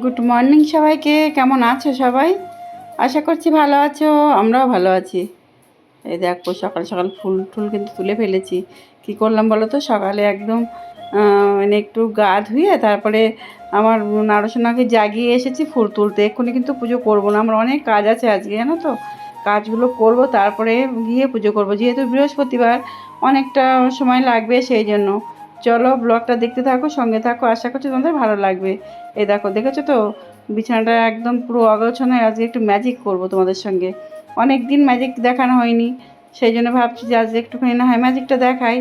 Good morning সবাইকে, কেমন আছো সবাই? আশা করছি ভালো আছো, আমরাও ভালো আছি। এই দেখো, সকাল সকাল ফুল টুল কিন্তু তুলে ফেলেছি। কি করলাম বলো তো? সকালে একদম মানে একটু গা ধুয়ে তারপরে আমার নাড়াশোনাকে জাগিয়ে এসেছি ফুল তুলতে। এক্ষুনি কিন্তু পুজো করব না, আমার অনেক কাজ আছে আজকে, জানো তো? কাজগুলো করব, তারপরে গিয়ে পুজো করব। যেহেতু বৃহস্পতিবার, অনেকটা সময় লাগবে সেই জন্য। চলো ব্লগটা দেখতে থাকো, সঙ্গে থাকো। আশা করছি তোমাদের ভালো লাগবে। এই দেখো, দেখেছ তো? বিছানাটা একদম পুরো অগোছানায় আজকে একটু ম্যাজিক করব তোমাদের সঙ্গে। অনেক দিন ম্যাজিক দেখানো হয়নি, সেই জন্য ভাবছি যে আজকে একটুখানি না হয় ম্যাজিকটা দেখাই।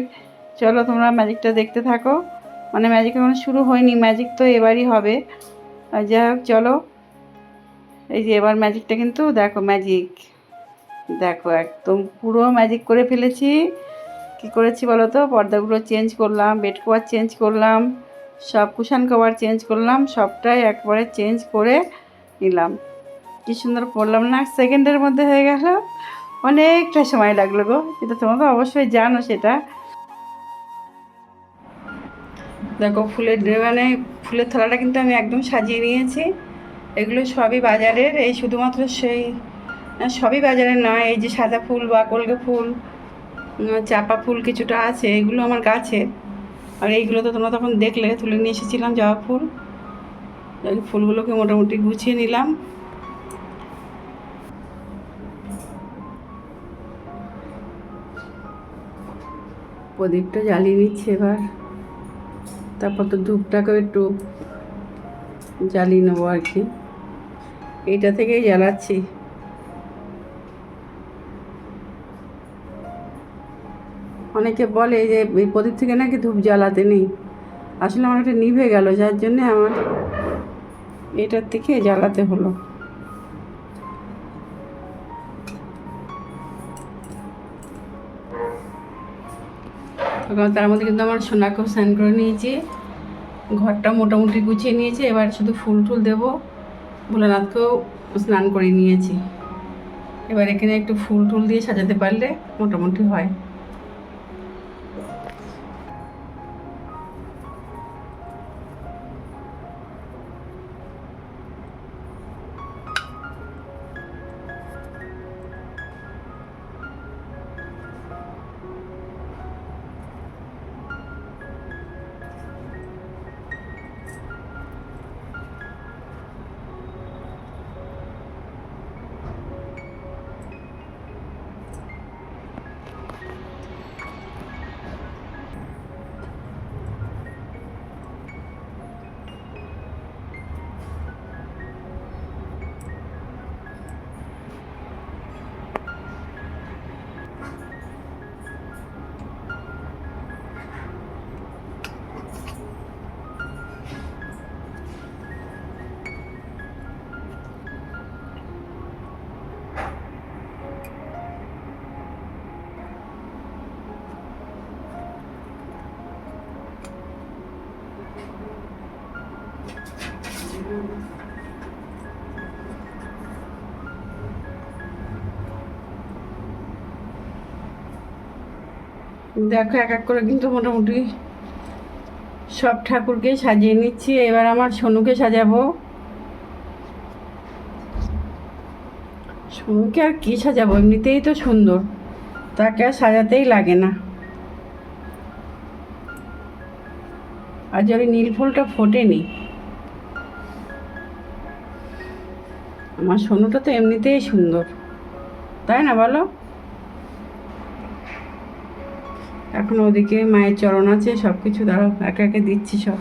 চলো তোমরা ম্যাজিকটা দেখতে থাকো। মানে ম্যাজিক এখনও শুরু হয়নি ম্যাজিক তো এবারই হবে। যাই হোক, চলো। এই যে এবার ম্যাজিকটা কিন্তু দেখো ম্যাজিক দেখো, একদম পুরো ম্যাজিক করে ফেলেছি। কি করেছি বলো তো? পর্দাগুলো চেঞ্জ করলাম বেড কভার চেঞ্জ করলাম, সব কুশান কভার চেঞ্জ করলাম, সবটাই একবারে চেঞ্জ করে নিলাম। কি সুন্দর পড়লাম না? সেকেন্ডের মধ্যে হয়ে গেল। অনেকটা সময় লাগল গো এটা তোমরা তো অবশ্যই জানো সেটা। দেখো ফুলের মানে ফুলের থালাটা কিন্তু আমি একদম সাজিয়ে নিয়েছি। এগুলো সবই বাজারের, এই শুধুমাত্র সেই সবই বাজারের নয়, এই যে সাদা ফুল বা কলকে ফুল চাপা ফুল কিছুটা আছে, এগুলো আমার গাছের আর এইগুলো তো তোমরা তখন দেখলে, তুলে নিয়ে এসেছিলাম জবা ফুল। ফুলগুলোকে মোটামুটি গুছিয়ে নিলাম। প্রদীপটা জ্বালিয়ে নিচ্ছে এবার। তারপর তো ধূপটাকেও একটু জ্বালিয়ে নেব আর কি। এইটা থেকেই জ্বালাচ্ছি। অনেকে বলে যে এই প্রদীপ থেকে নাকি ধূপ জ্বালাতে নেই। আসলে আমার একটা নিভে গেল, যার জন্যে আমার এটার থেকে জ্বালাতে হলো। তার মধ্যে কিন্তু আমার সোনাকেও স্নান করে নিয়েছি। ঘরটা মোটামুটি গুছিয়ে নিয়েছি। এবার শুধু ফুল টুল দেবো। ভোলানাথকেও স্নান করে নিয়েছি। এবার এখানে একটু ফুল টুল দিয়ে সাজাতে পারলে মোটামুটি হয়। দেখো, এক এক করে কিন্তু মোটামুটি সব ঠাকুরকে সাজিয়ে নিচ্ছি। এবার আমার সোনুকে সাজাবো। সোনুকে আর কী সাজাবো? এমনিতেই তো সুন্দর। তাকে আর সাজাতেই লাগে না। আর যদি নীল ফুলটা ফোটেনি। আমার সোনুটা তো এমনিতেই সুন্দর। তাই না বলো? এখন ওদিকে মায়ের চরণ আছে সব কিছু দাঁড়াও একে একে দিচ্ছি সব।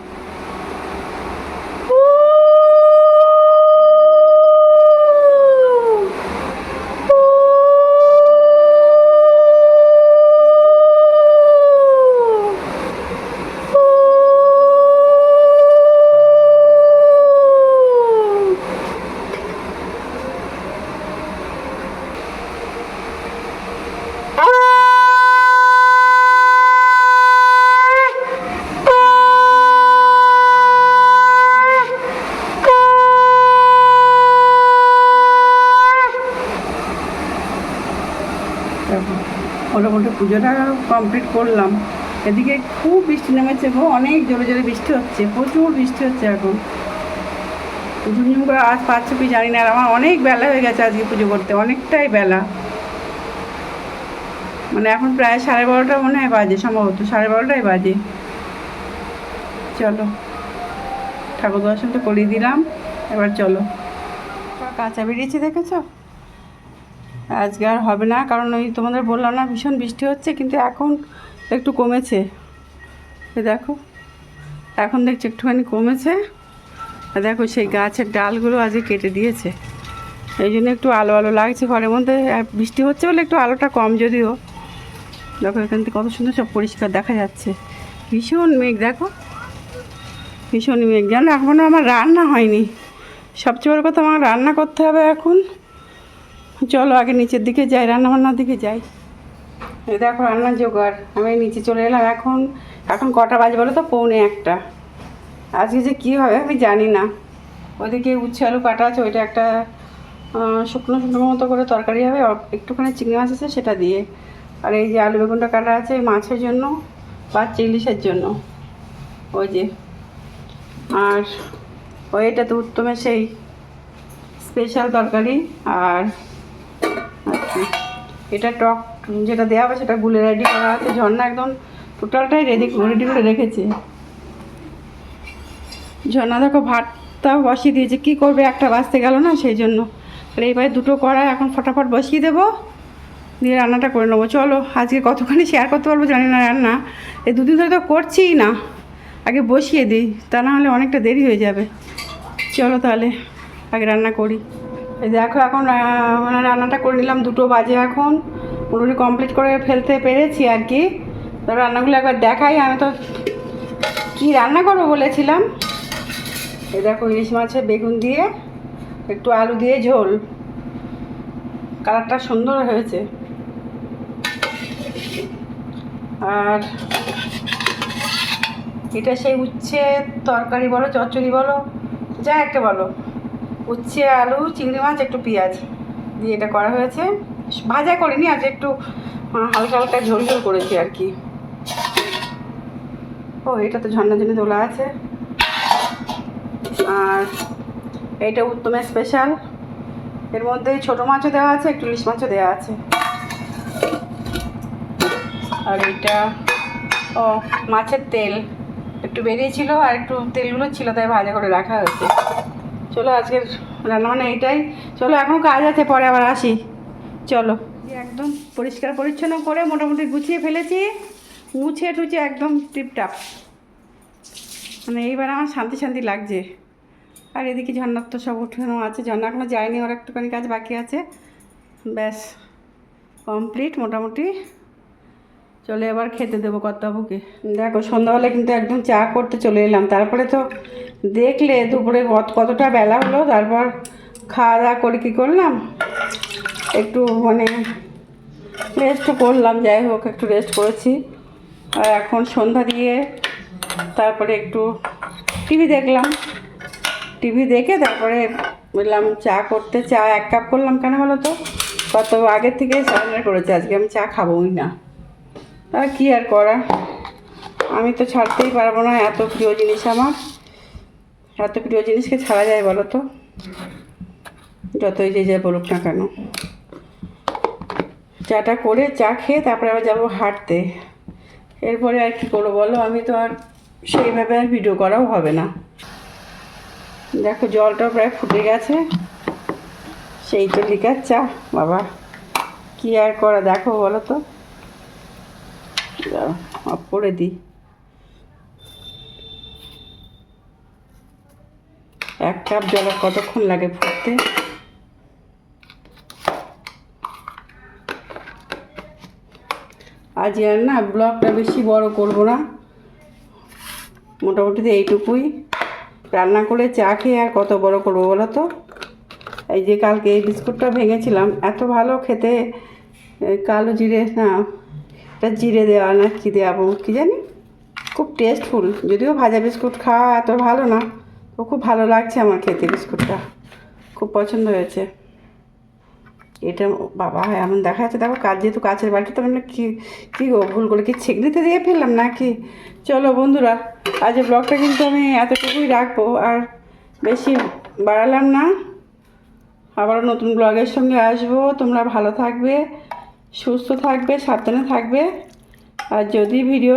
মোটামুটি পুজোটা কমপ্লিট করলাম। এদিকে খুব বৃষ্টি নেমেছে গো, অনেক জোরে জোরে বৃষ্টি হচ্ছে, প্রচুর বৃষ্টি হচ্ছে এখন। ঝুমঝুম করে আজ পাচ্ছ কি জানি না, আর আমার অনেক বেলা হয়ে গেছে আজকে পুজো করতে, অনেকটাই বেলা। মানে এখন প্রায় সাড়ে বারোটা মনে হয় বাজে, সম্ভবত সাড়ে বারোটাই বাজে। চলো, ঠাকুর দর্শন তো করিয়ে দিলাম, এবার চলো। কাঁচা বেরিয়েছি দেখেছ আজকে আর হবে না, কারণ ওই তোমাদের বললাম না, ভীষণ বৃষ্টি হচ্ছে, কিন্তু এখন একটু কমেছে। দেখো, এখন দেখছি একটুখানি কমেছে। আর দেখো সেই গাছের ডালগুলো আজকে কেটে দিয়েছে। এই জন্য একটু আলো আলো লাগছে ঘরের মধ্যে। বৃষ্টি হচ্ছে বলে একটু আলোটা কম যদিও। দেখো এখান থেকে কত সুন্দর সব পরিষ্কার দেখা যাচ্ছে। ভীষণ মেঘ, দেখো। ভীষণ মেঘ। জানো এখনও আমার রান্না হয়নি। সবচেয়ে বড় কথা, আমার রান্না করতে হবে এখন। চলো আগে নিচের দিকে যাই, রান্নাবান্নার দিকে যাই। দেখো রান্নার জোগাড়, আমি নিচে চলে এলাম এখন। এখন কটা বাজে বলো তো? পৌনে একটা। আজকে যে কী হবে আমি জানি না। ওইদিকে উচ্ছে আলু কাটা আছে, ওইটা একটা শুকনো শুকনো মতো করে তরকারি হবে একটুখানি চিংড়ি মাছ আছে সেটা দিয়ে। আর এই যে আলু বেগুনটা কাটা আছে মাছের জন্য বা ইলিশের জন্য। ওই যে। আর ওই এটা তো উত্তমের সেই স্পেশাল তরকারি আর এটা টক যেটা দেওয়া হবে সেটা গুলে রেডি করা আছে। ঝর্ণা একদম টোটালটাই রেডি রেডি করে রেখেছে। ঝর্ণা দেখো ভাতটাও বসিয়ে দিয়েছে। কী করবে? একটা বাজতে গেল না, সেই জন্য। আর এইবারে দুটো কড়াই এখন ফটাফট বসিয়ে দেবো। দিয়ে রান্নাটা করে নেব। চলো, আজকে কতখানি শেয়ার করতে পারব জানি না রান্না। এই দুদিন ধরে তো করছিই না। আগে বসিয়ে দিই, তা না হলে অনেকটা দেরি হয়ে যাবে। চলো তাহলে, আগে রান্না করি। এই দেখো এখন মানে রান্নাটা করে নিলাম, দুটো বাজে এখন। মোটামুটি কমপ্লিট করে ফেলতে পেরেছি আর কি। তো রান্নাগুলো একবার দেখাই, আমি তো কি রান্না করব বলেছিলাম। এই দেখো ইলিশ মাছের বেগুন দিয়ে একটু আলু দিয়ে ঝোল। কালারটা সুন্দর হয়েছে। আর এটা সেই উচ্ছে তরকারি বলো, চচ্চড়ি বলো, যা একটা বলো। উচ্ছে, আলু, চিংড়ি মাছ, একটু পেঁয়াজ দিয়ে এটা করা হয়েছে। ভাজা করিনি, আজ একটু হালকা হালকা ঝোল ঝোল করেছি আর কি। ও, এটা তো ঝর্ণার জন্য তোলা আছে। আর এটা উত্তমের স্পেশাল এর মধ্যে ছোটো মাছও দেওয়া আছে, একটু ইলিশ মাছও দেওয়া আছে। আর এটা, ও, মাছের তেল। একটু বেরিয়েছিল আর একটু তেলগুলো ছিল, তাই ভাজা করে রাখা হয়েছে। চলো আজকের রান্না মানে এইটাই। চলো, এখন কাজ আছে, পরে আবার আসি। চলো। একদম পরিষ্কার পরিচ্ছন্ন করে মোটামুটি গুছিয়ে ফেলেছি মুছে টুছে একদম টিপটাপ। মানে এইবার আমার শান্তি শান্তি লাগছে। আর এদিকে ঝর্ণার তো সব উঠানো আছে ঝর্না এখনও যায়নি, ওর একটুখানি কাজ বাকি আছে। ব্যাস, কমপ্লিট মোটামুটি। চলে এবার খেতে দেবো কর্তাবুকে। দেখো, সন্ধ্যাবেলা কিন্তু একদম চা করতে চলে এলাম। তারপরে তো দেখলে দুপুরে কত- কতটা বেলা হলো, তারপর খাওয়া দাওয়া করে কী করলাম? একটু মানে রেস্ট করলাম, যাই হোক, একটু রেস্ট করেছি। আর এখন সন্ধ্যা দিয়ে তারপরে একটু টিভি দেখলাম। টিভি দেখে তারপরে বললাম, চা করতে, চা এক কাপ করলাম কেন বলো তো? কত আগের থেকে সারেন্ডার করেছে, আজকে আমি চা খাবোই না। আর কি আর করা? আমি তো ছাড়তেই পারব না, এত প্রিয় জিনিস আমার। এত প্রিয় জিনিসকে ছাড়া যায় বলো তো? যতই যে যায় বলুক না কেন। চাটা করে চা খেয়ে তারপরে আবার যাব হাঁটতে। এরপরে আর কি করব বলো? আমি তো আর সেইভাবে আর ভিডিও করাও হবে না। দেখো জলটা প্রায় ফুটে গেছে। সেই তো লিকার চা, বাবা। কি আর করা? দেখো বলো তো। অফ করে দিই। এক কাপ জলে কতক্ষণ লাগে ফুটতে? আজ আর না, ব্লগটা বেশি বড় করব না। মোটামুটি এইটুকুই। রান্না করে চা খেয়ে আর কত বড় করব বলো তো? এই যে কালকে এই বিস্কুটটা ভেঙেছিলাম, এত ভালো খেতে কালো জিরে, না এটা জিরে দেওয়া না কী দেওয়াবো কী জানি? খুব টেস্টফুল যদিও ভাজা বিস্কুট খাওয়া এত ভালো না তো খুব ভালো লাগছে আমার খেতে বিস্কুটটা, খুব পছন্দ হয়েছে। এটা বাবা, এমন দেখা যাচ্ছে, দেখো কাজ যেহেতু কাছের বাড়িতে তো মানে কি, কী গো ভুল করে কি ছেগড়িতে দিয়ে ফেললাম নাকি? চলো বন্ধুরা, আজ ব্লগটা কিন্তু আমি এতটুকুই রাখব, আর বেশি বাড়ালাম না। আবার নতুন ব্লগের সঙ্গে আসব, তোমরা ভালো থাকবে। সুস্থ থাকবে, সাবধানে থাকবে। আর যদি ভিডিও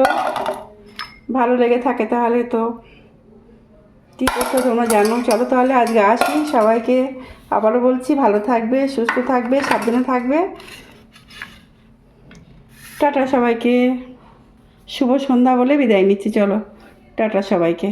ভালো লেগে থাকে তাহলে তো কী করতে তোমরা জানো। চলো তাহলে আজকে আসি সবাইকে। আবারও বলছি, ভালো থাকবে, সুস্থ থাকবে, সাবধানে থাকবে। টাটা সবাইকে। শুভ সন্ধ্যা বলে বিদায় নিচ্ছি, চলো। টাটা সবাইকে।